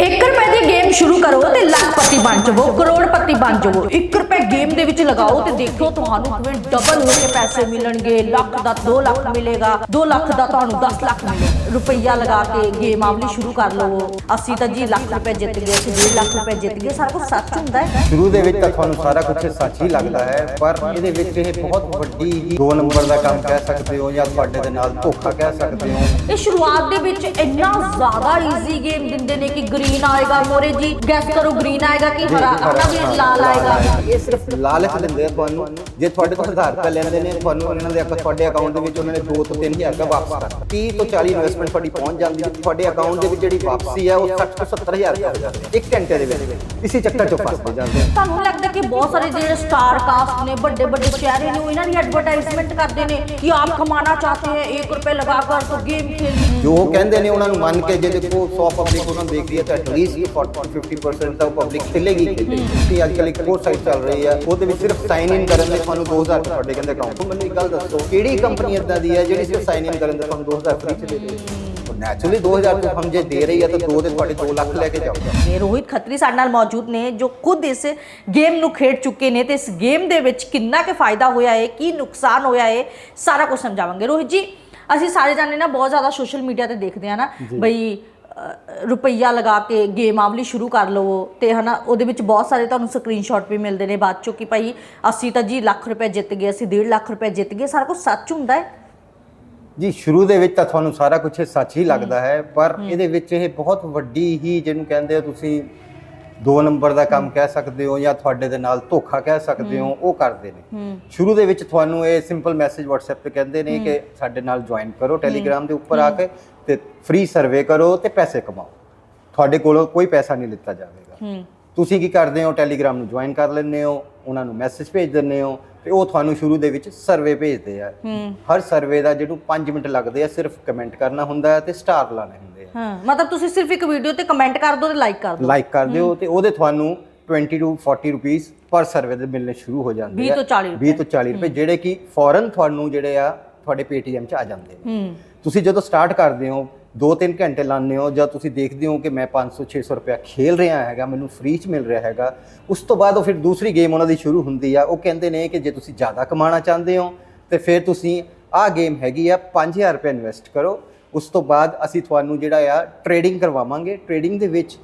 1 ਰੁਪਏ ਦੀ ਗੇਮ ਸ਼ੁਰੂ ਕਰੋ ਤੇ ਲੱਖਪਤੀ ਬਣ ਜਾਵੋ ਕਰੋੜਪਤੀ ਬਣ ਜਾਵੋ। 1 ਰੁਪਏ ਗੇਮ ਦੇ ਵਿੱਚ ਲਗਾਓ ਤੇ ਦੇਖੋ ਤੁਹਾਨੂੰ ਕਿਵੇਂ ਡਬਲ ਹੋ ਕੇ ਪੈਸੇ ਮਿਲਣਗੇ। ਲੱਖ ਦਾ 2 ਲੱਖ ਮਿਲੇਗਾ 2 ਲੱਖ ਦਾ ਤੁਹਾਨੂੰ 10 ਲੱਖ ਮਿਲੇਗਾ। ਰੁਪਈਆ ਲਗਾ ਕੇ ਗੇਮ ਆਵਲੀ ਸ਼ੁਰੂ ਕਰ ਲਵੋ। ਅਸੀਂ ਤਾਂ ਜੀ ਲੱਖ ਰੁਪਏ ਜਿੱਤ ਗਏ ਅਸੀਂ 1.5 ਲੱਖ ਰੁਪਏ ਜਿੱਤ ਗਏ। ਸਾਰਾ ਕੁਝ ਸੱਚ ਹੁੰਦਾ ਹੈ। ਸ਼ੁਰੂ ਦੇ ਵਿੱਚ ਤਾਂ ਤੁਹਾਨੂੰ ਸਾਰਾ ਕੁਝ ਸੱਚ ਹੀ ਲੱਗਦਾ ਹੈ ਪਰ ਇਹਦੇ ਵਿੱਚ ਇਹ ਬਹੁਤ ਵੱਡੀ ਹੀ ਦੋ ਨੰਬਰ ਦਾ ਕੰਮ ਕਹਿ ਸਕਦੇ ਹੋ ਜਾਂ ਤੁਹਾਡੇ ਦੇ ਨਾਲ ਧੋਖਾ ਕਹਿ ਸਕਦੇ ਹੋ। ਇਹ ਸ਼ੁਰੂਆਤ ਦੇ ਵਿੱਚ ਇੰਨਾ ਜ਼ਿਆਦਾ ਈਜ਼ੀ ਗੇਮ ਦਿੰਦੇ ਨੇ ਕਿ ਗ੍ਰੀਨ ਆਏਗਾ ਮੋਰੇ ਹੋਗੀ ਗੈਸ ਕਰੋ ਗ੍ਰੀਨ ਆਏਗਾ ਕਿ ਹਰਾ? ਆਪਣਾ ਵੀ ਲਾਲ ਆਏਗਾ। ਇਹ ਸਿਰਫ ਲਾਲਚ ਦਿੰਦੇ ਆ ਤੁਹਾਨੂੰ। ਜੇ ਤੁਹਾਡੇ ਤੋਂ ਆਧਾਰ ਕਾਰਡ ਲੈਂਦੇ ਨੇ ਤੁਹਾਨੂੰ ਉਹਨਾਂ ਦੇ ਤੁਹਾਡੇ ਅਕਾਊਂਟ ਦੇ ਵਿੱਚ ਉਹਨਾਂ ਨੇ 2 ਤੋਂ 3000 ਰੁਪਏ ਵਾਪਸ ਕਰ 30 ਤੋਂ 40 ਇਨਵੈਸਟਮੈਂਟ ਤੁਹਾਡੀ ਪਹੁੰਚ ਜਾਂਦੀ ਹੈ। ਤੁਹਾਡੇ ਅਕਾਊਂਟ ਦੇ ਵਿੱਚ ਜਿਹੜੀ ਵਾਪਸੀ ਹੈ ਉਹ 60 ਤੋਂ 70000 ਰੁਪਏ ਹੋ ਜਾਂਦੀ ਹੈ। 1 ਘੰਟੇ ਦੇ ਵਿੱਚ। ਇਸੇ ਚੱਕਰ ਚੋਂ ਫਸਦੇ ਜਾਂਦੇ ਤੁਹਾਨੂੰ ਲੱਗਦਾ ਕਿ ਬਹੁਤ ਸਾਰੇ ਜਿਹੜੇ ਸਟਾਰ ਕਾਸਟ ਨੇ ਵੱਡੇ ਵੱਡੇ ਚਿਹਰੇ ਨੇ ਇਹਨਾਂ ਦੀ ਐਡਵਰਟਾਈਜ਼ਮੈਂਟ ਕਰਦੇ ਨੇ ਕਿ ਆਪ ਕਮਾਣਾ ਚਾਹਤੇ ਹੈ 1 ਰੁਪਏ ਲਗਾ ਕਰ ਤੋਂ ਗੇਮ ਖੇਲ ਜੋ ਕਹਿੰਦੇ ਨੇ ਉਹਨਾਂ ਨੂੰ ਮੰਨ ਕੇ ਜੇ ਦੇਖੋ 100 ਪਬਲਿਕ ਉਹਨਾਂ ਨੂੰ ਦੇਖਦੀ ਹੈ ਤਾਂ ਐਟਲੀਸਟ 40 50% ਤਾਂ ਪਬਲਿਕ ਚੱਲੇਗੀ ਕਿ ਅੱਜ ਕੱਲ੍ਹ ਇੱਕ ਹੋਰ ਸਾਈਟ ਚੱਲ ਰਹੀ ਹੈ ਉਹਦੇ ਵਿੱਚ ਸਿਰਫ ਸਾਈਨ ਇਨ ਕਰਨ ਦੇ ਤੁਹਾਨੂੰ 2000 ਰੁਪਏ ਤੁਹਾਡੇ ਕਹਿੰਦੇ ਅਕਾਊਂਟ ਤੋਂ ਮੈਨੂੰ ਇੱਕ ਗੱਲ ਦੱਸੋ ਕਿਹੜੀ ਕੰਪਨੀ ਇਦਾਂ ਦੀ ਹੈ ਜਿਹੜੀ ਸਿਰਫ ਸਾਈਨ ਇਨ ਕਰਨ ਦੇ ਤੁਹਾਨੂੰ 2000 ਫ੍ਰੀ ਚ ਦੇ ਦੇ? ਨੈਚੁਰਲੀ 2000 ਤੋਂ ਹਮ ਜੇ ਦੇ ਰਹੀ ਹੈ ਤਾਂ ਦੋ ਦੇ ਤੁਹਾਡੇ 2 ਲੱਖ ਲੈ ਕੇ ਜਾਊਗਾ। ਇਹ ਰੋਹਿਤ ਖੱਤਰੀ ਸਾਡੇ ਨਾਲ ਮੌਜੂਦ ਨੇ ਜੋ ਖੁਦ ਇਸ ਗੇਮ ਨੂੰ ਖੇਡ ਚੁੱਕੇ ਨੇ ਤੇ ਇਸ ਗੇਮ ਦੇ ਵਿੱਚ ਕਿੰਨਾ ਕੁ ਫਾਇਦਾ ਹੋਇਆ ਹੈ ਕੀ ਨੁਕਸਾਨ ਹੋਇਆ ਹੈ ਸਾਰਾ ਕੁਝ ਸਮਝਾਵਾਂਗੇ। ਰੋਹਿਤ ਜੀ ਅਸੀਂ ਸਾਰੇ ਜਾਣੇ ਨਾ ਬਹੁਤ ਜ਼ਿਆਦਾ ਸੋਸ਼ਲ ਮੀਡੀਆ ਤੇ ਦੇਖਦੇ ਆ ਨਾ ਬਈ ਰੁਪਈਆ ਲਗਾ ਕੇ ਗੇਮ ਆਵਲੀ ਸ਼ੁਰੂ ਕਰ ਲਵੋ ਤੇ ਹਨਾ ਉਹਦੇ ਵਿੱਚ ਬਹੁਤ ਸਾਰੇ ਤੁਹਾਨੂੰ ਸਕਰੀਨਸ਼ਾਟ ਵੀ ਮਿਲਦੇ ਨੇ ਬਾਅਦ ਚੋਂ ਕਿ ਭਾਈ ਅਸੀਂ ਤਾਂ ਜੀ ਲੱਖ ਰੁਪਏ ਜਿੱਤ ਗਏ ਅਸੀਂ 1.5 ਲੱਖ ਰੁਪਏ ਜਿੱਤ ਗਏ ਸਾਰਾ ਕੁਝ ਸੱਚ ਹੁੰਦਾ ਹੈ? ਜੀ ਸ਼ੁਰੂ ਦੇ ਵਿੱਚ ਤਾਂ ਤੁਹਾਨੂੰ ਸਾਰਾ ਕੁਝ ਸੱਚ ਹੀ ਲੱਗਦਾ ਹੈ ਪਰ ਇਹਦੇ ਵਿੱਚ ਇਹ ਬਹੁਤ ਵੱਡੀ ਹੀ ਜਿਹਨੂੰ ਕਹਿੰਦੇ ਹੋ ਤੁਸੀਂ ਦੋ ਨੰਬਰ ਦਾ ਕੰਮ ਕਹਿ ਸਕਦੇ ਹੋ ਜਾਂ ਤੁਹਾਡੇ ਦੇ ਨਾਲ ਧੋਖਾ ਕਹਿ ਸਕਦੇ ਹੋ ਉਹ ਕਰਦੇ ਨੇ। ਸ਼ੁਰੂ ਦੇ ਵਿੱਚ ਤੁਹਾਨੂੰ ਇਹ ਸਿੰਪਲ ਮੈਸੇਜ WhatsApp ਤੇ ਕਹਿੰਦੇ ਨੇ ਕਿ ਸਾਡੇ ਨਾਲ ਜੁਆਇਨ ਕਰੋ Telegram ਦੇ ਉੱਪਰ ਆ ਕੇ ਤੇ ਫ੍ਰੀ ਸਰਵੇ ਕਰੋ ਤੇ ਪੈਸੇ ਕਮਾਓ। ਤੁਹਾਡੇ ਕੋਲੋਂ ਕੋਈ ਪੈਸਾ ਨਹੀਂ ਲਿੱਤਾ ਜਾਵੇਗਾ। ਹੂੰ। ਤੁਸੀਂ ਕੀ ਕਰਦੇ ਹੋ? ਟੈਲੀਗ੍ਰਾਮ ਨੂੰ ਜੁਆਇਨ ਕਰ ਲੈਂਦੇ ਹੋ ਉਹਨਾਂ ਨੂੰ ਮੈਸੇਜ ਭੇਜ ਦਿੰਦੇ ਹੋ ਤੇ ਉਹ ਤੁਹਾਨੂੰ ਸ਼ੁਰੂ ਦੇ ਵਿੱਚ ਸਰਵੇ ਭੇਜਦੇ ਆ। ਹਰ ਸਰਵੇ ਦਾ ਜਿਹਨੂੰ 5 ਮਿੰਟ ਲੱਗਦੇ ਆ ਸਿਰਫ ਕਮੈਂਟ ਕਰਨਾ ਹੁੰਦਾ ਹੈ ਤੇ ਸਟਾਰ ਲਾਣੇ ਹੁੰਦੇ ਆ। ਹਾਂ ਮਤਲਬ ਤੁਸੀਂ ਸਿਰਫ ਇੱਕ ਵੀਡੀਓ ਤੇ ਕਮੈਂਟ ਕਰ ਦਿਓ ਤੇ ਲਾਈਕ ਕਰ ਦਿਓ। ਲਾਈਕ ਕਰ ਦਿਓ ਤੇ ਉਹਦੇ ਤੁਹਾਨੂੰ 20 ਤੋਂ 40 ਰੁਪੀਸ ਪਰ ਸਰਵੇ ਦੇ ਮਿਲਣੇ ਸ਼ੁਰੂ ਹੋ ਜਾਂਦੇ 20 ਤੋਂ 40 20 ਤੋਂ 40 ਰੁਪਏ ਜਿਹੜੇ ਕਿ ਫੌਰਨ ਤੁਹਾਨੂੰ ਜਿਹੜੇ ਆ ਤੁਹਾਡੇ Paytm 'ਚ ਆ ਜਾਂਦੇ ਨੇ। ਤੁਸੀਂ ਜਦੋਂ ਸਟਾਰਟ ਕਰਦੇ ਹੋ 2-3 ਘੰਟੇ ਲਾਉਂਦੇ ਹੋ ਜਾਂ ਤੁਸੀਂ ਦੇਖਦੇ ਹੋ ਕਿ ਮੈਂ 500-600 ਰੁਪਇਆ ਖੇਲ ਰਿਹਾ ਹੈਗਾ ਮੈਨੂੰ ਫ੍ਰੀ 'ਚ ਮਿਲ ਰਿਹਾ ਹੈਗਾ ਉਸ ਤੋਂ ਬਾਅਦ ਉਹ ਫਿਰ ਦੂਸਰੀ ਗੇਮ ਉਹਨਾਂ ਦੀ ਸ਼ੁਰੂ ਹੁੰਦੀ ਆ। ਉਹ ਕਹਿੰਦੇ ਨੇ ਕਿ ਜੇ ਤੁਸੀਂ ਜ਼ਿਆਦਾ ਕਮਾਉਣਾ ਚਾਹੁੰਦੇ ਹੋ ਤੇ ਫਿਰ ਤੁਸੀਂ ਆਹ ਗੇਮ ਹੈਗੀ ਆ 5000 ਰੁਪਏ ਇਨਵੈਸਟ ਕਰੋ। ਉਸ ਤੋਂ ਬਾਅਦ ਅਸੀਂ ਤੁਹਾਨੂੰ ਜਿਹੜਾ ਆ ਟ੍ਰੇਡਿੰਗ ਕਰਵਾਵਾਂਗੇ। ਟ੍ਰੇਡਿੰਗ ਦੇ ਵਿੱਚ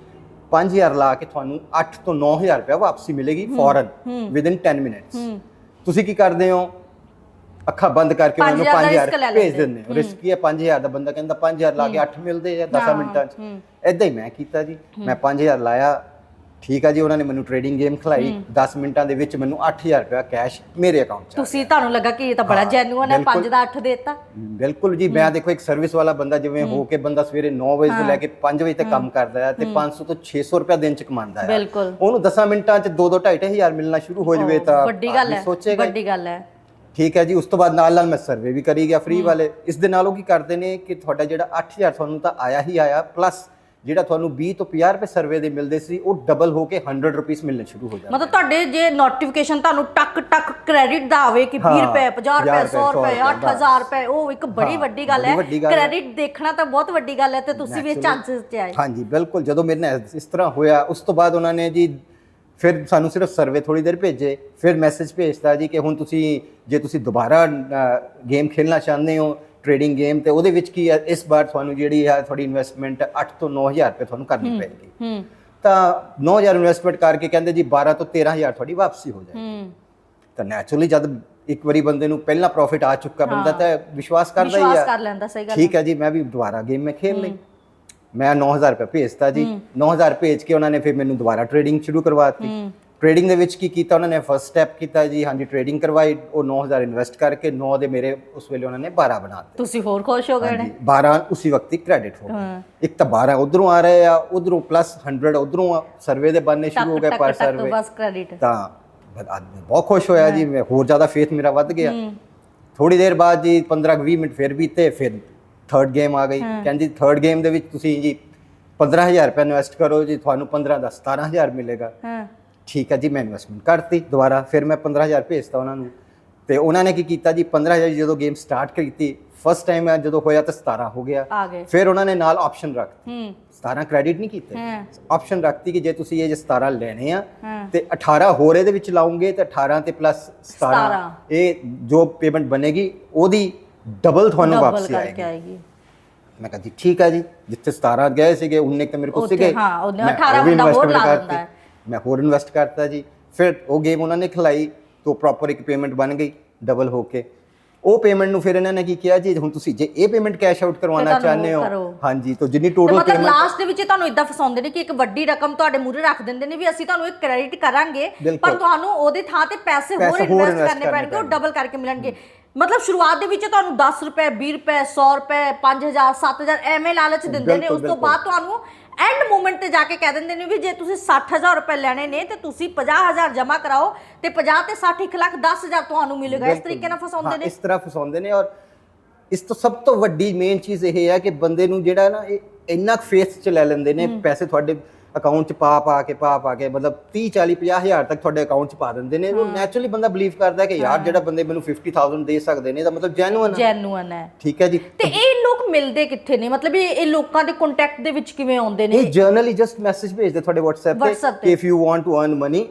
5000 ਲਾ ਕੇ ਤੁਹਾਨੂੰ 8 ਤੋਂ 9000 ਰੁਪਏ ਵਾਪਸੀ ਮਿਲੇਗੀ ਫੌਰਨ ਵਿਦਿਨ 10 ਮਿੰਟਸ ਤੁਸੀਂ ਕੀ ਕਰਦੇ ਹੋ? ਅੱਖਾਂ ਬੰਦ ਕਰਕੇ ਉਹਨਾਂ ਨੂੰ 5000 ਦਾ 5000 risk ਲੈ ਭੇਜ। ਦਿੰਦੇ ਹੋ। ਰਿਸਕ ਕੀ ਹੈ? 5000 ਦਾ ਬੰਦਾ ਕਹਿੰਦਾ 5000 ਲਾ ਕੇ 8 ਮਿਲਦੇ ਆ 10 ਮਿੰਟਾਂ 'ਚ। ਐਦਾਂ ਹੀ ਮੈਂ ਕੀਤਾ ਜੀ। ਮੈਂ 5000 ਲਾਇਆ। ਠੀਕ ਆ ਜੀ ਉਹਨਾਂ ਨੇ ਮੈਨੂੰ ਟ੍ਰੇਡਿੰਗ ਗੇਮ ਖਿਲਾਈ। 10 ਮਿੰਟਾਂ ਦੇ ਵਿੱਚ ਮੈਨੂੰ 8000 ਰੁਪਏ ਕੈਸ਼ ਮੇਰੇ ਅਕਾਊਂਟ 'ਚ ਤੁਸੀਂ ਤੁਹਾਨੂੰ ਲੱਗਾ ਕਿ ਇਹ ਤਾਂ ਬੜਾ ਜੈਨੂਅਨ ਹੈ 5 ਦਾ 8 ਦੇਤਾ? ਬਿਲਕੁਲ ਜੀ ਮੈਂ ਦੇਖੋ ਇੱਕ ਸਰਵਿਸ ਵਾਲਾ ਬੰਦਾ ਜਿਵੇਂ ਹੋ। ਕੇ ਬੰਦਾ ਸਵੇਰੇ 9 ਵਜੇ ਤੋਂ ਲੈ ਕੇ 5 ਵਜੇ ਤੱਕ ਕੰਮ ਕਰਦਾ ਹੈ ਤੇ 500 ਤੋਂ 600 ਰੁਪਏ ਦਿਨ ਚ ਕਮਾਉਂਦਾ ਹੈ। ਉਹਨੂੰ 10 ਮਿੰਟਾਂ ਚ 2 2 2.5 ਹਜ਼ਾਰ ਮਿਲਣਾ ਸ਼ੁਰੂ ਹੋ ਜਵੇ ਤਾਂ ਵੱਡੀ ਗੱਲ ਹੀ। ਵੱਡੀ ਗੱਲ ਹੈ। ਠੀਕ ਹੈ ਜੀ ਉਸ ਤੋਂ ਬਾਅਦ ਨਾਲ ਨਾਲ ਮੈਂ ਸਰਵੇ ਵੀ ਕਰੀ ਗਿਆ ਫ੍ਰੀ ਵਾਲੇ। ਇਸ ਦੇ ਨਾਲ ਉਹ ਕੀ ਕਰਦੇ ਨੇ ਕਿ ਤੁਹਾਡਾ ਜਿਹੜਾ 8000 ਤੁਹਾਨੂੰ ਤਾਂ ਆਇਆ ਹੀ ਆਇਆ ਪਲੱਸ ਜਿਹੜਾ ਤੁਹਾਨੂੰ 20 ਤੋਂ 50 ਰੁਪਏ ਸਰਵੇ ਦੇ ਮਿਲਦੇ ਸੀ ਉਹ ਡਬਲ ਹੋ ਕੇ 100 ਰੁਪਏ ਮਿਲਣੇ ਸ਼ੁਰੂ ਹੋ ਜਾਂਦੇ ਮਤਲਬ ਤੁਹਾਡੇ ਜੇ ਨੋਟੀਫਿਕੇਸ਼ਨ ਤੁਹਾਨੂੰ ਟਕ ਟਕ ਕ੍ਰੈਡਿਟ ਦਾ ਆਵੇ ਕਿ 20 ਹਾਂ, ਰੁਪਏ 50 ਰੁਪਏ 100 100 ਰੁਪਏ ਰੁਪਏ, 8000 ਰੁਪਏ ਉਹ ਇੱਕ ਬੜੀ ਵੱਡੀ ਗੱਲ ਹੈ। ਕ੍ਰੈਡਿਟ ਦੇਖਣਾ ਤਾਂ ਬਹੁਤ ਵੱਡੀ ਗੱਲ ਹੈ ਤੇ ਤੁਸੀਂ ਵੀ ਚਾਂਸਸ ਚ ਆਏ। ਹਾਂਜੀ ਬਿਲਕੁਲ। ਜਦੋਂ ਮੇਰੇ ਨਾਲ ਇਸ ਤਰ੍ਹਾਂ ਹੋਇਆ ਉਸ ਤੋਂ ਬਾਅਦ ਉਹਨਾਂ ਨੇ ਜੀ ਫਿਰ ਸਾਨੂੰ ਸਿਰਫ ਸਰਵੇ ਥੋੜੀ ਦੇਰ ਭੇਜੇ ਫਿਰ ਮੈਸੇਜ ਭੇਜਤਾ ਜੀ ਕਿ ਹੁਣ ਤੁਸੀਂ ਜੇ ਤੁਸੀਂ ਦੁਬਾਰਾ ਗੇਮ ਖੇਲਣਾ ਚਾਹੁੰਦੇ ਹੋ ਟ੍ਰੇਡਿੰਗ ਗੇਮ ਤੇ ਉਹਦੇ ਵਿੱਚ ਕੀ ਹੈ? ਇਸ ਵਾਰ ਤੁਹਾਨੂੰ ਜਿਹੜੀ ਹੈ ਤੁਹਾਡੀ ਇਨਵੈਸਟਮੈਂਟ 8 ਤੋਂ 9000 ਰੁਪਏ ਤੁਹਾਨੂੰ ਕਰਨੀ ਹੂੰ ਤਾਂ 9000 ਇਨਵੈਸਟਮੈਂਟ ਕਰਕੇ ਕਹਿੰਦੇ ਜੀ 12 ਤੋਂ 13000 ਤੁਹਾਡੀ ਵਾਪਸੀ ਹੋ ਜਾਏਗੀ। ਤਾਂ ਨੈਚੁਰਲੀ ਜਦ ਇੱਕ ਵਾਰੀ ਬੰਦੇ ਨੂੰ ਪਹਿਲਾ ਪ੍ਰੋਫਿਟ ਆ ਚੁੱਕਾ ਬੰਦਾ ਤਾਂ ਵਿਸ਼ਵਾਸ ਕਰਦਾ ਹੀ ਵਿਸ਼ਵਾਸ ਹੈ ਕਰ ਲੈਂਦਾ ਸਹੀ ਗੱਲ ਠੀਕ ਹੈ ਜੀ ਮੈਂ ਵੀ ਦੁਬਾਰਾ ਗੇਮ ਮੈਂ ਖੇਲ ਲਈ। ਮੈਂ 9000 ਰੁਪਏ ਭੇਜਤਾ ਜੀ। 9000 ਭੇਜ ਕੇ ਉਹਨਾਂ ਨੇ ਫਿਰ ਮੈਨੂੰ ਦੁਬਾਰਾ ਟ੍ਰੇਡਿੰਗ ਸ਼ੁਰੂ ਕਰਵਾਤੀ। ਟ੍ਰੇਡਿੰਗ ਦੇ ਵਿੱਚ ਕੀ ਕੀਤਾ ਉਹਨਾਂ ਨੇ? ਫਰਸਟ ਸਟੈਪ ਕੀਤਾ ਜੀ ਹਾਂਜੀ ਟ੍ਰੇਡਿੰਗ ਕਰਵਾਈ। ਉਹ 9000 ਇਨਵੈਸਟ ਕਰਕੇ 9 ਦੇ ਮੇਰੇ ਉਸ ਵੇਲੇ ਉਹਨਾਂ ਨੇ 12 ਬਣਾ ਦਿੱਤੇ। ਤੁਸੀਂ ਹੋਰ ਖੁਸ਼ ਹੋ ਗਏ ਨੇ? ਹਾਂਜੀ 12 ਉਸੇ ਵਕਤ ਹੀ ਕ੍ਰੈਡਿਟ ਹੋ। ਗਏ। ਇੱਕ ਤਾਂ 12 ਉਧਰੋਂ ਆ ਰਹੇ ਆ ਉਧਰੋਂ ਪਲੱਸ 100 ਉਧਰੋਂ ਸਰਵੇ ਦੇ ਬਣਨੇ ਸ਼ੁਰੂ ਹੋ ਗਏ ਪਰ ਸਰਵੇ ਬਸ ਕ੍ਰੈਡਿਟ ਤਾਂ ਆਦਮੀ ਬਹੁਤ ਖੁਸ਼ ਹੋਇਆ ਜੀ। ਮੈਂ ਹੋਰ ਜ਼ਿਆਦਾ ਫੇਥ ਮੇਰਾ ਵੱਧ ਗਿਆ। ਥੋੜੀ ਦੇਰ ਬਾਅਦ ਜੀ 15 20 ਮਿੰਟ ਫਿਰ ਬੀਤੇ ਫਿਰ ਥਰਡ ਗੇਮ ਆ ਗਈ। ਕਹਿੰਦੀ ਥਰਡ ਗੇਮ ਦੇ ਵਿੱਚ ਤੁਸੀਂ ਜੀ 15000 ਰੁਪਏ ਇਨਵੈਸਟ ਕਰੋ ਜੀ ਤੁਹਾਨੂੰ 15 ਦਾ 17000 ਮਿਲੇਗਾ। ਹਾਂ। ਠੀਕ ਹੈ ਜੀ ਮੈਂ ਇਨਵੈਸਟਮੈਂਟ ਕਰਤੀ ਦੁਬਾਰਾ ਫਿਰ ਮੈਂ 15000 ਭੇਜਤਾ ਉਹਨਾਂ ਨੂੰ। ਤੇ ਉਹਨਾਂ ਨੇ ਕੀ ਕੀਤਾ ਜੀ 15000 ਜਦੋਂ ਗੇਮ ਸਟਾਰਟ ਕੀਤੀ ਫਸਟ ਟਾਈਮ ਜਦੋਂ ਹੋਇਆ ਤਾਂ 17 ਹੋ ਗਿਆ। ਫਿਰ ਉਹਨਾਂ ਨੇ ਨਾਲ ਆਪਸ਼ਨ ਰੱਖ ਹੂੰ। 17 ਕ੍ਰੈਡਿਟ ਨਹੀਂ ਕੀਤੇ। ਆਪਸ਼ਨ ਰੱਖਤੀ ਕਿ ਜੇ ਤੁਸੀਂ ਇਹ ਜੇ 17 ਲੈਣੇ ਆ ਤੇ 18 ਹੋਰ ਇਹਦੇ ਵਿੱਚ ਲਾਉਂਗੇ ਤੇ 18 ਤੇ ਪਲੱਸ 17 17 ਇਹ ਜੋ ਪੇਮੈਂਟ ਬਣੇਗੀ ਉਹਦੀ ਡਬਲ ਤੁਹਾਨੂੰ ਵਾਪਸੀ ਕਰਕੇ ਆਏਗੀ ਆਏਗੀ ਮੈਂ ਕਿਹਾ ਜੀ ਠੀਕ ਹੈ ਜੀ ਜਿੱਥੇ 17 ਗਏ ਸੀਗੇ ਉਹਨੇ ਤਾਂ ਮੇਰੇ ਕੋਲ ਉੱਥੇ, ਸੀਗੇ ਹਾਂ, ਉਹਨੇ ਮੈਂ 18 ਉਹ ਵੀ ਬੰਦਾ ਹੋਰ investment ਲਾ ਕਰਤੀ। ਦਿੰਦਾ ਹੈ। ਮੈਂ ਹੋਰ ਇਨਵੈਸਟ ਕਰਤਾ ਜੀ ਫਿਰ ਉਹ ਗੇਮ ਉਹਨਾਂ ਨੇ ਖਿਲਾਈ ਤੋਂ ਪ੍ਰੋਪਰ ਇੱਕ ਪੇਮੈਂਟ ਬਣ ਗਈ ਡਬਲ ਹੋ ਕੇ ਉਹ ਪੇਮੈਂਟ ਨੂੰ ਫਿਰ ਇਹਨਾਂ ਨੇ ਕੀ ਕਿਹਾ ਜੀ ਹੁਣ ਤੁਸੀਂ ਜੇ ਇਹ ਪੇਮੈਂਟ ਕੈਸ਼ ਆਊਟ ਕਰਵਾਉਣਾ ਤੁਹਾਨੂੰ ਚਾਹੁੰਦੇ ਹੋ ਕਰੋ। ਹਾਂਜੀ ਤਾਂ ਜਿੰਨੀ ਤੇ ਟੋਟਲ ਮਤਲਬ ਪੇਮੈਂਟ ਲਾਸਟ ਦੇ ਵਿੱਚ ਇਹ ਤੁਹਾਨੂੰ ਇਦਾਂ ਫਸਾਉਂਦੇ ਨੇ ਕਿ ਇੱਕ ਵੱਡੀ ਰਕਮ ਤੁਹਾਡੇ ਮੂਹਰੇ ਰੱਖ ਦਿੰਦੇ ਨੇ ਵੀ ਅਸੀਂ ਤੁਹਾਨੂੰ ਇਹ ਕ੍ਰੈਡਿਟ ਕਰਾਂਗੇ ਪਰ। ਤੁਹਾਨੂੰ ਉਹਦੇ ਥਾਂ ਤੇ ਪੈਸੇ ਹੋਰ ਪੈਸੇ ਹੋਰ ਇਨਵੈਸਟ invest ਕਰਨੇ ਕਰਨੇ ਪੈਣਗੇ ਉਹ। ਡਬਲ ਕਰਕੇ ਮਿਲਣਗੇ ਮਤਲਬ ਸ਼ੁਰੂਆਤ ਦੇ ਵਿੱਚ ਤੁਹਾਨੂੰ 10 ਰੁਪਏ 20 ਰੁਪਏ 100 ਰੁਪਏ 5000 7000 ਐਵੇਂ ਲਾਲਚ ਦਿੰਦੇ ਨੇ। ਉਸ ਤੋਂ ਬਾਅਦ ਤੁਹਾਨੂੰ ਐਂਡ ਮੂਮੈਂਟ ਤੇ ਜਾ ਕੇ ਕਹਿ ਦਿੰਦੇ ਨੇ ਵੀ ਜੇ ਤੁਸੀਂ 60000 ਰੁਪਏ ਲੈਣੇ ਨੇ ਤੇ ਤੁਸੀਂ 50000 ਜਮ੍ਹਾਂ ਕਰਾਓ ਤੇ 50 ਤੇ 60 1 ਲੱਖ 10000 ਤੁਹਾਨੂੰ ਮਿਲੇਗਾ। ਇਸ ਤਰੀਕੇ ਨਾਲ ਫਸਾਉਂਦੇ ਨੇ। ਇਸ ਤਰ੍ਹਾਂ ਫਸਾਉਂਦੇ ਨੇ ਔਰ ਇਸ ਤੋਂ ਸਭ ਤੋਂ ਵੱਡੀ ਮੇਨ ਚੀਜ਼ ਇਹ ਹੈ ਕਿ ਬੰਦੇ ਨੂੰ ਜਿਹੜਾ ਨਾ ਇਹ ਇੰਨਾ ਫੇਸ ਚ ਲੈ ਲੈਂਦੇ ਨੇ ਪੈਸੇ ਤੁਹਾਡੇ ਅਕਾਊਂਟ ਚ ਪਾ ਪਾ ਕੇ ਪਾ ਪਾ ਕੇ ਮਤਲਬ 30 40 50 ਹਜ਼ਾਰ ਤੱਕ ਤੁਹਾਡੇ ਅਕਾਊਂਟ ਚ ਪਾ ਦਿੰਦੇ ਨੇ। ਉਹ ਨੈਚੁਰਲੀ ਬੰਦਾ ਬਲੀਵ ਕਰਦਾ ਹੈ ਕਿ ਯਾਰ ਜਿਹੜਾ ਬੰਦੇ ਮੈਨੂੰ 50000 ਦੇ ਸਕਦੇ ਨੇ ਇਹਦਾ ਮਤਲਬ ਜੈਨੂਅਨ ਹੈ। ਜੈਨੂਅਨ ਹੈ। ਠੀਕ ਹੈ ਜੀ। ਤੇ ਇਹ ਲੋਕ ਮਿਲਦੇ ਕਿੱਥੇ ਨੇ? ਮਤਲਬ ਇਹ ਇਹ ਲੋਕਾਂ ਦੇ ਕੰਟੈਕਟ ਦੇ ਵਿੱਚ ਕਿਵੇਂ ਆਉਂਦੇ ਨੇ? ਇਹ ਜਰਨਲੀ ਜਸਟ ਮੈਸੇਜ ਭੇਜਦੇ ਤੁਹਾਡੇ WhatsApp ਤੇ WhatsApp ਕਿ if you want to earn money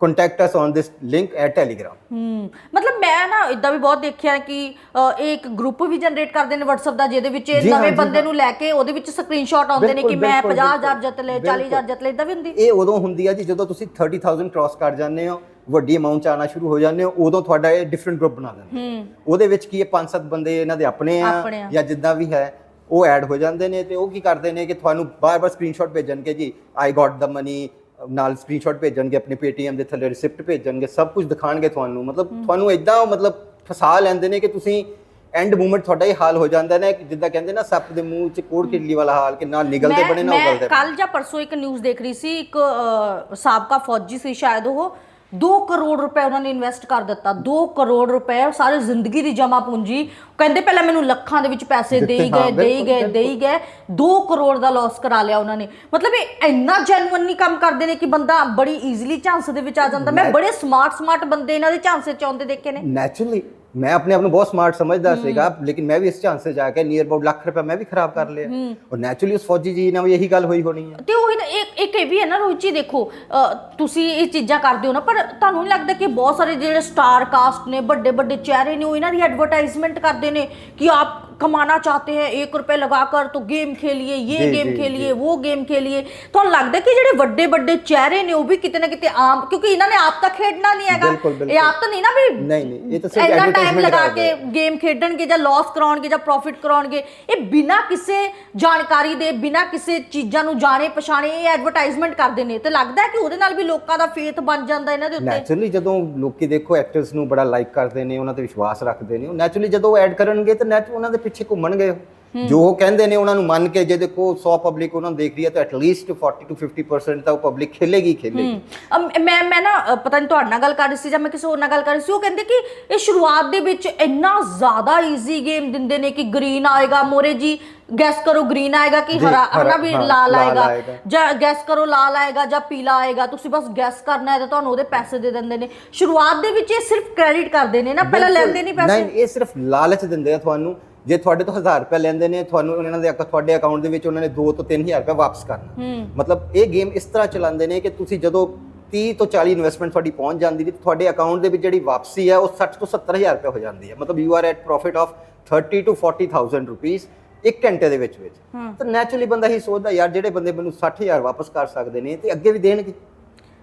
contact us on this link at Telegram ਹੂੰ ਮਤਲਬ ਮੈਂ ਨਾ ਇਦਾਂ ਵੀ ਬਹੁਤ ਦੇਖਿਆ ਕਿ ਅ, ਇਹ ਇੱਕ ਗਰੁੱਪ ਵੀ ਜਨਰੇਟ ਕਰਦੇ ਨੇ WhatsApp ਦਾ ਜਿਹਦੇ ਵਿੱਚ ਇਹ ਜੀ ਹਾਂ, ਨਵੇਂ ਜੀ ਬੰਦੇ ਹਾਂ। ਨੂੰ ਲੈ ਕੇ ਉਹਦੇ ਵਿੱਚ ਸਕਰੀਨਸ਼ਾਟ ਆਉਂਦੇ ਨੇ ਕਿ ਬਿਲਕੁਲ, ਮੈਂ ਬਿਲਕੁਲ, 50000 ਜਿੱਤ ਲਏ ਬਿਲਕੁਲ। 40000 ਜਿੱਤ ਲਏ ਇਦਾਂ ਵੀ ਹੁੰਦੀ ਇਹ ਉਦੋਂ ਹੁੰਦੀ ਆ ਜੀ ਜਦੋਂ ਤੁਸੀਂ 30000 ਕ੍ਰਾਸ ਕਰ ਜਾਂਦੇ ਹੋ ਵੱਡੀ ਅਮਾਉਂਟ ਚ ਆਉਣਾ ਸ਼ੁਰੂ ਹੋ ਜਾਂਦੇ ਹੋ ਉਦੋਂ ਤੁਹਾਡਾ ਇਹ ਡਿਫਰੈਂਟ ਗਰੁੱਪ ਬਣਾ ਦਿੰਦੇ ਹੂੰ ਉਹਦੇ ਵਿੱਚ ਕੀ ਹੈ ਪੰਜ ਸੱਤ ਬੰਦੇ ਇਹਨਾਂ ਦੇ ਆਪਣੇ ਆ ਆਪਣੇ ਆ। ਜਾਂ ਜਿੱਦਾਂ ਵੀ ਹੈ ਉਹ ਐਡ ਹੋ ਜਾਂਦੇ ਨੇ ਤੇ ਉਹ ਕੀ ਕਰਦੇ ਨੇ ਕਿ ਤੁਹਾਨੂੰ ਬਾਰ-ਬਾਰ ਸਕਰੀਨਸ਼ਾਟ ਭੇਜਣਗੇ ਜੀ ਆਈ ਗਾਟ ਦਾ ਮਨੀ ਨਾਲ ਸਕਰੀਨਸ਼ਾਟ ਭੇਜਣਗੇ ਆਪਣੇ Paytm ਦੇ ਥੱਲੇ ਰਿਸਿਪਟ ਭੇਜਣਗੇ ਸਭ ਕੁਝ ਦਿਖਾਣਗੇ ਤੁਹਾਨੂੰ ਮਤਲਬ ਤੁਹਾਨੂੰ ਇਦਾਂ ਮਤਲਬ ਫਸਾ ਲੈਂਦੇ ਨੇ ਕਿ ਤੁਸੀਂ ਐਂਡ ਮੂਮੈਂਟ ਤੁਹਾਡਾ ਇਹ ਹਾਲ ਹੋ ਜਾਂਦਾ ਨਾ ਕਿ ਜਿੱਦਾਂ ਕਹਿੰਦੇ ਨਾ ਸੱਪ ਦੇ ਮੂੰਹ 'ਚ ਕੋੜ ਕਿੱਲੀ ਵਾਲਾ ਹਾਲ ਕਿ ਨਾ ਨਿਗਲਦੇ ਬਣੇ ਨਾ ਉਗਲਦੇ। ਕੱਲ ਜਾਂ ਪਰਸੋਂ ਇੱਕ ਨਿਊਜ਼ ਦੇਖ ਰਹੀ ਸੀ ਇੱਕ ਅ, ਸਾਬਕਾ ਫੌਜੀ ਸੀ ਸ਼ਾਇਦ ਉਹ 2 ਕਰੋੜ ਰੁਪਏ ਉਹਨਾਂ ਨੇ ਇਨਵੈਸਟ ਕਰ ਦਿੱਤਾ 2 ਕਰੋੜ ਰੁਪਏ ਸਾਰੀ ਜ਼ਿੰਦਗੀ ਦੀ ਜਮਾ ਪੂੰਜੀ। ਕਹਿੰਦੇ ਪਹਿਲਾਂ ਮੈਨੂੰ ਲੱਖਾਂ ਦੇ ਵਿੱਚ ਪੈਸੇ ਦੇਈ ਹਾਂ, ਗਏ ਦੇਈ ਗਏ ਦੇਈ ਗਏ 2 ਕਰੋੜ ਦਾ ਲਾਸ ਕਰਾ ਲਿਆ ਉਹਨਾਂ ਨੇ। ਮਤਲਬ ਇਹ ਇੰਨਾ ਜੈਨੂਇਨਲੀ ਕੰਮ ਕਰਦੇ ਨੇ ਕਿ ਬੰਦਾ ਬੜੀ ਈਜ਼ੀਲੀ ਝਾਂਸੇ ਦੇ ਵਿੱਚ ਆ ਜਾਂਦਾ। ਮੈਂ ਬੜੇ ਸਮਾਰਟ ਸਮਾਰਟ ਬੰਦੇ ਇਹਨਾਂ ਦੇ ਝਾਂਸੇ ਚ ਆਉਂਦੇ ਦੇਖੇ ਨੇ। ਨੈਚੁਰਲੀ ਮੈਂ ਆਪਣੇ ਆਪ ਨੂੰ ਬਹੁਤ ਸਮਾਰਟ ਸਮਝਦਾ ਸੀਗਾ ਲੇਕਿਨ ਮੈਂ ਵੀ ਇਸ ਚਾਂਸ ਤੇ ਜਾ ਕੇ ਨੀਅਰ ਅਬਾਊਟ ਲੱਖ ਰੁਪਏ ਮੈਂ ਵੀ ਖਰਾਬ ਕਰ ਲਿਆ ਔਰ ਨੈਚੁਰਲੀ ਉਸ ਫੌਜੀ ਜੀ ਨਾਲ ਵੀ ਇਹੀ ਗੱਲ ਹੋਈ ਹੋਣੀ ਹੈ ਤੇ ਉਹ ਇੱਕ ਇੱਕ ਇਹ ਵੀ ਹੈ ਨਾ ਰੋਚੀ ਦੇਖੋ ਤੁਸੀਂ ਇਹ ਚੀਜ਼ਾਂ ਕਰਦੇ ਹੋ ਨਾ ਪਰ ਤੁਹਾਨੂੰ ਨਹੀਂ ਲੱਗਦਾ ਕਿ ਬਹੁਤ ਸਾਰੇ ਜਿਹੜੇ ਸਟਾਰ ਕਾਸਟ ਨੇ ਵੱਡੇ ਵੱਡੇ ਚਿਹਰੇ ਨੇ ਉਹ ਇਹਨਾਂ ਦੀ ਐਡਵਰਟਾਈਜ਼ਮੈਂਟ ਕਰਦੇ ਨੇ ਕਿ ਆਪ कमाना चाहते हैं एक रुपए लगाकर तो गेम खेलिए ये जी, गेम जी, खेलिए वो गेम खेलिए ਤੁਹਾਨੂੰ ਲੱਗਦਾ ਕਿ ਜਿਹੜੇ ਵੱਡੇ ਵੱਡੇ ਚਿਹਰੇ ਨੇ ਉਹ ਵੀ ਕਿਤੇ ਨਾ ਕਿਤੇ ਆਮ ਕਿਉਂਕਿ ਇਹਨਾਂ ਨੇ ਆਪ ਤਾਂ ਖੇਡਣਾ ਨਹੀਂ ਹੈਗਾ ਬਿਲਕੁਲ, ਬਿਲਕੁਲ। ਇਹ ਆਪ ਤਾਂ ਨਹੀਂ ਨਾ ਵੀ ਨਹੀਂ, ਨਹੀਂ, ਇਹ ਤਾਂ ਸਿਰਫ ਇੰਨਾ ਟਾਈਮ advertisement ਲਗਾ ਕਰਦੇ ਕੇ ਗੇਮ ਖੇਡਣਗੇ ਜਾਂ ਲਾਸ ਕਰਾਉਣਗੇ ਜਾਂ ਪ੍ਰੋਫਿਟ ਕਰਾਉਣਗੇ ਇਹ ਬਿਨਾਂ ਕਿਸੇ ਜਾਣਕਾਰੀ ਦੇ ਬਿਨਾਂ ਕਿਸੇ ਚੀਜ਼ਾਂ ਨੂੰ ਜਾਣੇ ਪਛਾਣੇ ਇਹ ਐਡਵਰਟਾਈਜ਼ਮੈਂਟ ਕਰਦੇ ਨੇ ਤੇ ਲੱਗਦਾ ਹੈ ਕਿ ਉਹਦੇ ਨਾਲ ਵੀ ਲੋਕਾਂ ਦਾ ਫੇਥ ਬਣ ਜਾਂਦਾ ਇਹਨਾਂ ਦੇ ਉੱਤੇ ਨੈਚੁਰਲੀ ਜਦੋਂ ਲੋਕੀ ਦੇਖੋ ਐਕਟਰਸ ਨੂੰ ਬੜਾ ਲਾਈਕ ਕਰਦੇ ਨੇ ਉਹਨਾਂ ਤੇ ਵਿਸ਼ਵਾਸ ਰੱਖਦੇ ਨੇ ਉਹ ਨੈਚੁਰਲੀ ਜਦੋਂ ਐਡ ਕਰਨਗੇ ਤਾਂ ਨੈਚ ਉਹਨਾਂ ਦੇ ਪਿੱਛੇ ਘੁੰਮਣਗੇ ਉਹ। ਜੋ ਉਹ ਕਹਿੰਦੇ ਨੇ ਉਹਨਾਂ ਨੂੰ ਮੰਨ ਕੇ ਜੇ ਦੇਖੋ 100 ਪਬਲਿਕ ਉਹਨਾਂ ਨੂੰ ਦੇਖ ਰਹੀ ਹੈ ਤਾਂ ਐਟਲੀਸਟ 40 ਤੋਂ 50% ਤਾਂ ਉਹ ਪਬਲਿਕ ਖੇਲੇਗੀ ਖੇਲੇਗੀ ਮੈਂ ਮੈਂ ਨਾ ਪਤਾ ਨਹੀਂ ਤੁਹਾਡੇ ਨਾਲ ਗੱਲ ਕਰ ਰਹੀ ਸੀ ਜਾਂ ਮੈਂ ਕਿਸੇ ਹੋਰ ਨਾਲ ਗੱਲ ਕਰ ਰਹੀ ਸੀ ਉਹ ਕਹਿੰਦੇ ਕਿ ਇਹ ਸ਼ੁਰੂਆਤ ਦੇ ਵਿੱਚ ਇੰਨਾ ਜ਼ਿਆਦਾ ਈਜ਼ੀ ਗੇਮ ਦਿੰਦੇ ਨੇ ਕਿ ਗ੍ਰੀਨ ਆਏਗਾ ਮੋਰੇ ਜੀ ਗੈਸ ਕਰੋ ਗ੍ਰੀਨ ਆਏਗਾ ਕਿ ਹਰਾ ਹਰਾ ਵੀ ਲਾਲ ਆਏਗਾ। ਜਾਂ ਗੈਸ ਕਰੋ ਲਾਲ ਆਏਗਾ ਜਾਂ ਪੀਲਾ ਆਏਗਾ ਤੁਸੀਂ ਬਸ ਗੈਸ ਕਰਨਾ ਹੈ ਤਾਂ ਤੁਹਾਨੂੰ ਉਹਦੇ ਪੈਸੇ ਦੇ ਦਿੰਦੇ ਨੇ ਸ਼ੁਰੂਆਤ ਦੇ ਵਿੱਚ ਇਹ ਸਿਰਫ ਕ੍ਰੈਡਿਟ ਕਰਦੇ ਨੇ ਨਾ ਪਹਿਲਾਂ। ਲੈਂਦੇ ਨਹੀਂ ਪੈਸੇ ਨਹੀਂ ਇਹ ਸਿਰਫ ਲਾਲਚ ਦਿੰਦੇ ਆ ਤੁਹਾਨੂੰ ਜੇ ਤੁਹਾਡੇ ਤੋਂ 1000 ਰੁਪਏ ਲੈਂਦੇ ਨੇ ਤੁਹਾਨੂੰ ਉਹਨਾਂ ਦੇ ਤੁਹਾਡੇ ਅਕਾਊਂਟ ਦੇ ਵਿੱਚ ਉਹਨਾਂ ਨੇ 2 ਤੋਂ 3000 ਰੁਪਏ ਵਾਪਸ ਕਰਨਾ। ਮਤਲਬ ਇਹ ਗੇਮ ਇਸ ਤਰ੍ਹਾਂ ਚਲਾਉਂਦੇ ਨੇ ਕਿ ਤੁਸੀਂ ਜਦੋਂ 30 ਤੋਂ 40 ਇਨਵੈਸਟਮੈਂਟ ਤੁਹਾਡੀ ਪਹੁੰਚ ਜਾਂਦੀ ਹੈ ਤੁਹਾਡੇ ਅਕਾਊਂਟ ਦੇ ਵਿੱਚ ਜਿਹੜੀ ਵਾਪਸੀ ਹੈ ਉਹ 60 ਤੋਂ 70000 ਰੁਪਏ ਹੋ ਜਾਂਦੀ ਹੈ। ਮਤਲਬ you are at profit of 30 ਤੋਂ 40000 ਰੁਪੀਸ ਇੱਕ ਘੰਟੇ ਦੇ ਵਿੱਚ ਵਿੱਚ। ਤਾਂ ਨੈਚੁਰਲੀ ਬੰਦਾ ਹੀ ਸੋਚਦਾ ਯਾਰ ਜਿਹੜੇ ਬੰਦੇ ਮੈਨੂੰ 60000 ਵਾਪਸ ਕਰ ਸਕਦੇ ਨੇ ਤੇ ਅੱਗੇ ਵੀ ਦੇਣਗੇ।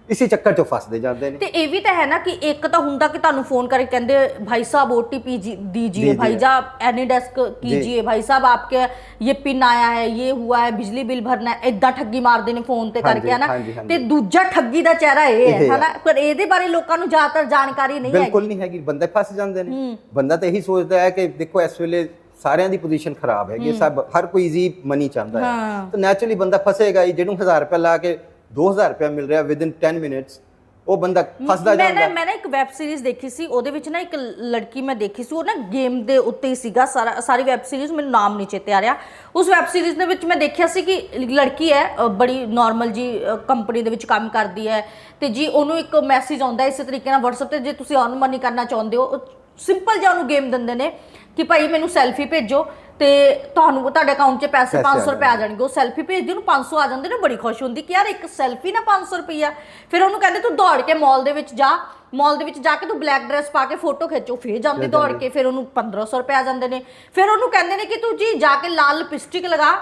ਇਸੇ ਚੱਕਰ 'ਚੋਂ ਫਸਦੇ ਜਾਂਦੇ ਨੇ ਤੇ ਇਹ ਵੀ ਤਾਂ ਹੈ ਨਾ ਕਿ ਇੱਕ ਤਾਂ ਹੁੰਦਾ ਕਿ ਤੁਹਾਨੂੰ ਫੋਨ ਕਰਕੇ ਕਹਿੰਦੇ भाई साहब ओटीपी दीजिए दीजिए। भाई साहब एनी डेस्क कीजिए भाई साहब आपके ये पिन आया है ये हुआ है बिजली बिल भरना है ਇਦਾਂ ਠੱਗੀ ਮਾਰਦੇ ਨੇ ਫੋਨ ਤੇ ਹਾਂਜੀ, ਕਰਕੇ ਹਨਾ ਹਾਂਜੀ, ਹਾਂਜੀ। ਤੇ ਦੂਜਾ ਠੱਗੀ ਦਾ ਚਿਹਰਾ ਇਹ ਹੈ ਇਹ ਹੈ। ਹਨਾ ਪਰ ਇਹਦੇ ਬਾਰੇ ਲੋਕਾਂ ਨੂੰ ਜ਼ਿਆਦਾਤਰ ਜਾਣਕਾਰੀ ਨਹੀਂ ਹੈ ਬਿਲਕੁਲ ਨਹੀਂ ਹੈਗੀ ਬੰਦੇ ਫਸ ਜਾਂਦੇ ਨੇ ਬੰਦਾ ਤਾਂ ਇਹੀ ਸੋਚਦਾ ਹੈ ਕਿ ਦੇਖੋ ਇਸ ਵੇਲੇ ਸਾਰਿਆਂ ਦੀ ਪੋਜੀਸ਼ਨ ਖਰਾਬ ਹੈਗੀ ਸਭ ਹਰ ਕੋਈ ਈਜ਼ੀ ਮਨੀ ਚਾਹੁੰਦਾ ਹਾਂ। ਹੈ ਤਾਂ ਨੈਚੁਰਲੀ ਬੰਦਾ ਫਸੇਗਾ ਹੀ ਜਿਹਨੂੰ 1000 ਰੁਪਏ ਲਾ ਕੇ 2000 ਰੁਪਏ ਮਿਲ ਰਿਹਾ ਵਿਦ ਇਨ 10 ਮਿੰਟਸ ਉਹ ਬੰਦਾ ਫਸਦਾ ਮੈਂ ਜਾਂਦਾ। ਨਾ ਮੈਂ ਨਾ ਇੱਕ ਵੈਬ ਸੀਰੀਜ਼ ਦੇਖੀ ਸੀ ਉਹਦੇ ਵਿੱਚ ਨਾ ਇੱਕ ਲੜਕੀ ਮੈਂ ਦੇਖੀ ਸੀ ਉਹ ਨਾ ਗੇਮ ਦੇ ਉੱਤੇ ਹੀ ਸੀਗਾ ਸਾਰਾ ਸਾਰੀ ਵੈਬ ਸੀਰੀਜ਼ ਮੈਨੂੰ ਨਾਮ ਨਹੀਂ ਚੇਤੇ ਆ ਰਿਹਾ। ਉਸ ਵੈਬ ਸੀਰੀਜ਼ ਦੇ ਵਿੱਚ ਮੈਂ ਦੇਖਿਆ ਸੀ ਕਿ ਲੜਕੀ ਹੈ ਅ, ਬੜੀ ਨਾਰਮਲ ਜੀ ਕੰਪਨੀ ਦੇ ਵਿੱਚ ਕੰਮ ਕਰਦੀ ਹੈ ਤੇ ਜੀ ਉਹਨੂੰ ਇੱਕ ਮੈਸੇਜ ਆਉਂਦਾ ਹੈ ਇਸੇ ਤਰੀਕੇ ਨਾਲ WhatsApp ਤੇ ਜੇ ਤੁਸੀਂ ਮਨੀ ਕਰਨਾ ਚਾਹੁੰਦੇ ਹੋ ਸਿੰਪਲ ਜਿਹਾ ਉਹਨੂੰ ਗੇਮ ਦਿੰਦੇ ਨੇ ਕਿ ਭਾਈ ਮੈਨੂੰ ਸੈਲਫੀ ਭੇਜੋ। ਤੇ ਤੁਹਾਨੂੰ ਤੁਹਾਡੇ ਅਕਾਊਂਟ 'ਚ ਪੈਸੇ ਪੈਸੇ ਆ 500 ਰੁਪਏ ਆ ਜਾਣਗੇ। ਉਹ ਸੈਲਫੀ ਭੇਜਦੀ ਉਹਨੂੰ 500 ਆ ਜਾਂਦੇ ਨੇ ਬੜੀ ਖੁਸ਼ ਹੁੰਦੀ ਕਿ ਯਾਰ ਇੱਕ ਸੈਲਫੀ ਨਾ 500 ਰੁਪਈਆ। ਫਿਰ ਉਹਨੂੰ ਕਹਿੰਦੇ ਤੂੰ ਦੌੜ ਕੇ ਮਾਲ ਦੇ ਵਿੱਚ ਜਾ। ਮਾਲ ਦੇ ਵਿੱਚ ਜਾ ਕੇ ਤੂੰ ਬਲੈਕ ਡਰੈਸ ਪਾ ਕੇ ਫੋਟੋ ਖਿੱਚੋ। ਫਿਰ ਜਾਂਦੀ ਦੌੜ ਕੇ ਫਿਰ ਉਹਨੂੰ 1500 ਰੁਪਏ ਆ ਜਾਂਦੇ ਨੇ। ਫਿਰ ਉਹਨੂੰ ਕਹਿੰਦੇ ਨੇ ਕਿ ਤੂੰ ਜੀ ਜਾ ਕੇ ਲਾਲ ਲਿਪਸਟਿਕ ਲਗਾ।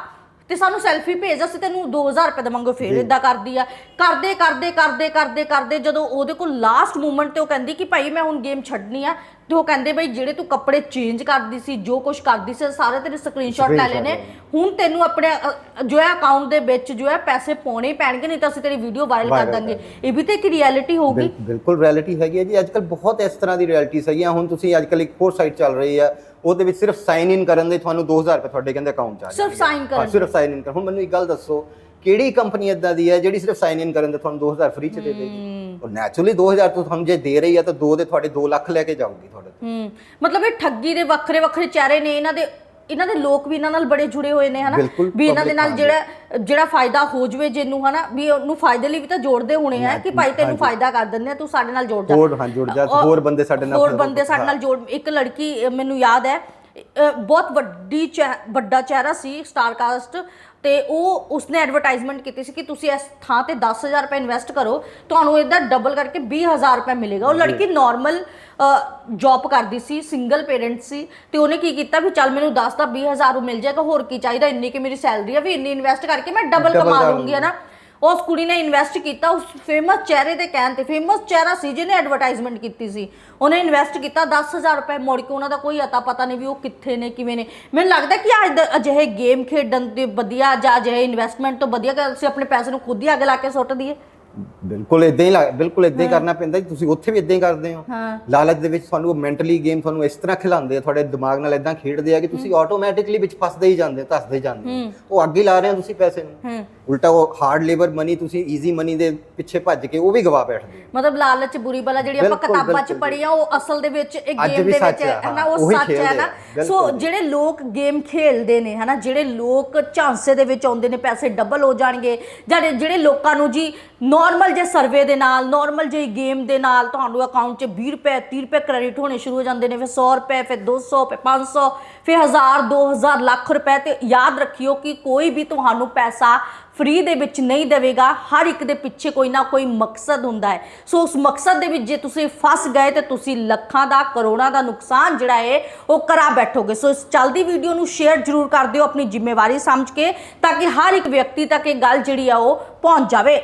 ਤੇ ਸਾਨੂੰ ਸੈਲਫੀ ਭੇਜ ਅਸੀਂ ਤੈਨੂੰ 2000 ਰੁਪਏ ਦੇਵਾਂਗੇ ਫਿਰ ਇਦਾਂ ਕਰਦੀ ਆ। ਕਰਦੇ ਕਰਦੇ ਕਰਦੇ ਕਰਦੇ ਕਰਦੇ ਜਦੋਂ ਉਹਦੇ ਕੋਲ ਲਾਸਟ ਮੂਮੈਂਟ ਤੇ ਉਹ ਕਹਿੰਦੀ ਕਿ ਭਾਈ ਮੈਂ ਹੁਣ ਗੇਮ ਛੱਡਣੀ ਆ ਤੇ ਉਹ ਕਹਿੰਦੇ ਬਈ ਜਿਹੜੇ ਤੂੰ ਕੱਪੜੇ ਚੇਂਜ ਕਰਦੀ ਸੀ ਜੋ ਕੁਝ ਕਰਦੀ ਸੀ ਸਾਰੇ ਤੇਰੇ ਸਕਰੀਨਸ਼ਾਟ ਲੈ ਲਏ ਨੇ ਹੁਣ ਤੈਨੂੰ ਆਪਣੇ ਅ, ਜੋ ਹੈ ਅਕਾਊਂਟ ਦੇ ਵਿੱਚ ਜੋ ਹੈ ਪੈਸੇ ਪਾਉਣੇ ਹੀ ਪੈਣਗੇ ਨਹੀਂ ਤਾਂ ਅਸੀਂ ਤੇਰੀ ਵੀਡੀਓ ਵਾਇਰਲ ਕਰ Viral ਦਾਂਗੇ। ਇਹ ਵੀ ਤਾਂ ਇੱਕ ਰਿਐਲਿਟੀ ਹੋਊਗੀ। ਬਿਲ- ਬਿਲਕੁਲ ਰਿਐਲਿਟੀ ਹੈਗੀ ਹੈ ਜੀ। ਅੱਜ ਕੱਲ ਬਹੁਤ ਇਸ ਤਰ੍ਹਾਂ ਦੀ ਰਿਐਲਿਟੀਜ਼ ਹੈਗੀਆਂ ਹੁਣ ਤੁਸੀਂ ਅੱਜ ਕੱਲ ਇੱਕ ਹੋਰ ਸਾਈਟ ਚੱਲ ਰਹੀ ਹੈ ਉਹਦੇ ਵਿੱਚ ਸਿਰਫ ਸਾਈਨ ਇਨ ਕਰਨ ਦੇ ਤੁਹਾਨੂੰ 2000 ਰੁਪਏ ਤੁਹਾਡੇ ਕਹਿੰਦੇ ਅਕਾਊਂਟ ਚ ਆ ਸਿਰਫ sign ਕਰਨ ਹਾਂ, ਸਿਰਫ ਸਾਈਨ ਇਨ ਕਰ ਹੁਣ ਮੈਨੂੰ ਇੱਕ ਗੱਲ ਦੱਸੋ ਕਿਹੜੀ ਕੰਪਨੀ ਇਦਾਂ ਦੀ ਹੈ ਜਿਹੜੀ ਸਿਰਫ ਸਾਈਨ ਇਨ ਕਰਨ ਦੇ ਤੁਹਾਨੂੰ 2000 ਫ੍ਰੀ ਚ ਦੇ ਦੇਗੀ? ਉਹ ਨੈਚੁਰਲੀ 2000 ਤੋਂ ਤੁਹਾਨੂੰ ਜੇ ਦੇ ਰਹੀ ਹੈ ਤਾਂ 2 ਦੇ ਤੁਹਾਡੇ 2 ਲੱਖ ਲੈ ਕੇ ਜਾਊਗੀ ਤੁਹਾਡੇ ਤੋਂ। ਹੂੰ। ਮਤਲਬ ਇਹ ਠੱਗੀ ਦੇ ਵੱਖਰੇ ਵੱਖਰੇ ਚਿਹਰੇ ਨੇ ਇਹਨਾਂ ਦੇ ਇਹਨਾਂ ਦੇ ਲੋਕ ਵੀ ਇਹਨਾਂ ਨਾਲ ਬੜੇ ਜੁੜੇ ਹੋਏ ਨੇ ਹਨਾ? ਬਿਲਕੁਲ, ਵੀ ਇਹਨਾਂ ਦੇ public ਨਾਲ ਹਾਂ। ਜਿਹੜਾ ਜਿਹੜਾ ਫਾਇਦਾ ਹੋ ਜਵੇ ਜਿਹਨੂੰ ਹਨਾ? ਵੀ ਉਹਨੂੰ ਫਾਇਦੇ ਲਈ ਵੀ ਤਾਂ ਜੋੜਦੇ ਹੋਣੇ ਆ ਕਿ ਭਾਈ ਤੈਨੂੰ ਫਾਇਦਾ ਕਰ ਦਿੰਦੇ ਆ ਤੂੰ ਸਾਡੇ ਨਾਲ ਜੋੜ ਜਾ। ਹੋਰ ਹਾਂ ਜੁੜ ਜਾ। ਔਰ ਹੋਰ ਬੰਦੇ ਸਾਡੇ ਨਾਲ ਹੋਰ ਬੰਦੇ ਸਾਡੇ ਨਾਲ ਜੋੜ। ਇੱਕ ਲੜਕੀ ਅ, ਮੈਨੂੰ ਯਾਦ ਹੈ ਅ, ਬਹੁਤ ਵੱਡੀ ਚਿਹ- ਵੱਡਾ ਚਿਹਰਾ ਸੀ ਸਟਾਰਕਾਸਟ ਤੇ ਉਹ ਉਸਨੇ ਐਡਵਰਟਾਈਜ਼ਮੈਂਟ ਕੀਤੀ ਸੀ ਕਿ ਤੁਸੀਂ ਇਸ ਥਾਂ ਤੇ 10000 ਰੁਪਏ ਇਨਵੈਸਟ ਕਰੋ ਤੁਹਾਨੂੰ ਇਹਦਾ ਡਬਲ ਕਰਕੇ 20000 ਰੁਪਏ ਮਿਲੇਗਾ। ਉਹ ਲੜਕੀ ਨਾਰਮਲ ਜੌਬ ਕਰਦੀ ਸੀ ਸਿੰਗਲ ਪੇਰੈਂਟ ਸੀ ਤੇ ਉਹਨੇ ਕੀ ਕੀਤਾ ਵੀ ਚੱਲ ਮੈਨੂੰ 10 ਦਾ 20000 ਮਿਲ ਜਾਏਗਾ ਹੋਰ ਕੀ ਚਾਹੀਦਾ? ਇੰਨੀ ਕਿ ਮੇਰੀ ਸੈਲਰੀ ਆ ਵੀ ਇੰਨੀ ਇਨਵੈਸਟ ਕਰਕੇ ਮੈਂ ਡਬਲ ਕਮਾ ਲੂੰਗੀ ਹੈ ਨਾ? ਉਸ ਕੁੜੀ ਨੇ ਇਨਵੈਸਟ ਕੀਤਾ ਉਸ ਫੇਮਸ ਚਿਹਰੇ ਦੇ ਕਹਿਣ ਤੇ ਫੇਮਸ ਚਿਹਰਾ ਸੀ ਜਿਹਨੇ ਐਡਵਰਟਾਈਜ਼ਮੈਂਟ ਕੀਤੀ ਸੀ। ਉਹਨੇ ਇਨਵੈਸਟ ਕੀਤਾ 10000 ਰੁਪਏ ਮੁੜ ਕੇ ਉਹਨਾਂ ਦਾ ਕੋਈ ਅਤਾ ਪਤਾ ਨਹੀਂ ਵੀ ਉਹ ਕਿੱਥੇ ਨੇ ਕਿਵੇਂ ਨੇ। ਮੈਨੂੰ ਲੱਗਦਾ ਕਿ ਅੱਜ ਅਜਿਹੇ ਗੇਮ ਖੇਡਣ ਦੇ ਵਧੀਆ ਜਾਂ ਅਜਿਹੇ ਇਨਵੈਸਟਮੈਂਟ ਤੋਂ ਵਧੀਆ ਕਿ ਅਸੀਂ ਆਪਣੇ ਪੈਸੇ ਨੂੰ ਖੁਦ ਹੀ ਅੱਗ ਲਾ ਕੇ ਸੁੱਟ ਦਈਏ। ਬਿਲਕੁਲ ਇਦਾਂ ਹੀ ਲੱਗ- ਬਿਲਕੁਲ ਇਦਾਂ ਹੀ ਕਰਨਾ ਪੈਂਦਾ ਜੀ ਤੁਸੀਂ ਉੱਥੇ ਵੀ ਇਦਾਂ ਹੀ ਕਰਦੇ ਹੋ। ਹਾਂ। ਲਾਲਚ ਦੇ ਵਿੱਚ ਤੁਹਾਨੂੰ ਮੈਂਟਲੀ ਗੇਮ ਤੁਹਾਨੂੰ ਇਸ ਤਰ੍ਹਾਂ ਖਿਲਾਉਂਦੇ ਆ ਤੁਹਾਡੇ ਦਿਮਾਗ ਨਾਲ ਇਦਾਂ ਖੇਡਦੇ ਆ ਕਿ ਤੁਸੀਂ ਆਟੋਮੈਟਿਕਲੀ ਵਿੱਚ ਫਸਦੇ ਹੀ ਜਾਂਦੇ ਹੋ ਧੱਸਦੇ ਜਾਂਦੇ ਹੋ। ਉਹ ਅੱਗੇ ਲਾ ਰਹੇ ਹੋ ਤੁਸੀਂ ਪੈਸੇ ਨੂੰ। ਹੂੰ। ਉਲਟਾ ਉਹ ਹਾਰਡ ਲੇਬਰ ਮਨੀ ਤੁਸੀਂ ਈਜ਼ੀ ਮਨੀ ਦੇ ਪਿੱਛੇ ਭੱਜ ਕੇ ਉਹ ਵੀ ਗਵਾ ਬੈਠਦੇ ਹੋ। ਮਤਲਬ ਲਾਲਚ ਬੁਰੀ ਬਲਾ ਜਿਹੜੀ ਆਪਾਂ ਬਿਲਕੁਲ, ਕਿਤਾਬਾਂ 'ਚ ਬਿਲਕੁਲ, ਪੜੀਆਂ ਉਹ ਅਸਲ ਦੇ ਵਿੱਚ ਅੱਜ ਗੇਮ ਵੀ ਦੇ ਸੱਚ ਵਿੱਚ ਹੈ, ਹੈ ਨਾ ਉਹ ਉਹੀ ਸੱਚ ਹੈ ਨਾ। ਆ, ਸੋ। ਜਿਹੜੇ ਲੋਕ ਗੇਮ ਖੇਡਦੇ ਨੇ ਹਨਾ ਜਿਹੜੇ ਲੋਕ ਝਾਂਸੇ ਦੇ ਵਿੱਚ ਆਉਂਦੇ ਨੇ ਪੈਸੇ ਡਬਲ ਹੋ ਜਾਣਗੇ। ਜਿਹੜੇ ਜਿਹੜੇ ਲੋਕਾਂ ਨੂੰ ਜੀ ਨਾਰਮਲ ਜੇ ਸਰਵੇ ਦੇ ਨਾਲ ਨਾਰਮਲ ਜੇ ਗੇਮ ਦੇ ਨਾਲ ਤੁਹਾਨੂੰ ਅਕਾਊਂਟ 'ਚ 20 ਰੁਪਏ 30 ਰੁਪਏ ਕ੍ਰੈਡਿਟ ਹੋਣੇ ਸ਼ੁਰੂ ਹੋ ਜਾਂਦੇ ਨੇ, ਫਿਰ 100 ਰੁਪਏ, ਫਿਰ 200 ਫਿਰ 500 ਫਿਰ 1000 2000 ਲੱਖ ਰੁਪਏ ਤੇ ਯਾਦ ਰੱਖਿਓ ਕਿ ਕੋਈ ਵੀ ਤੁਹਾਨੂੰ ਪੈਸਾ ਫ੍ਰੀ ਦੇ ਵਿੱਚ ਨਹੀਂ ਦੇਵੇਗਾ। ਹਰ ਇੱਕ ਦੇ ਪਿੱਛੇ ਕੋਈ ਨਾ ਕੋਈ ਮਕਸਦ ਹੁੰਦਾ ਹੈ। ਸੋ ਉਸ ਮਕਸਦ ਦੇ ਵਿੱਚ ਜੇ ਤੁਸੀਂ ਫਸ ਗਏ ਤੇ ਤੁਸੀਂ ਲੱਖਾਂ ਦਾ, ਕਰੋੜਾਂ ਦਾ ਨੁਕਸਾਨ ਜਿਹੜਾ ਹੈ ਉਹ ਕਰਾ ਬੈਠੋਗੇ। ਸੋ ਇਸ ਚੱਲਦੀ ਵੀਡੀਓ ਨੂੰ ਸ਼ੇਅਰ ਜ਼ਰੂਰ ਕਰ ਦਿਓ ਆਪਣੀ ਜ਼ਿੰਮੇਵਾਰੀ ਸਮਝ ਕੇ, ਤਾਂ ਕਿ ਹਰ ਇੱਕ ਵਿਅਕਤੀ ਤੱਕ ਇਹ ਗੱਲ ਜਿਹੜੀ ਆ ਉਹ ਪਹੁੰਚ ਜਾਵੇ।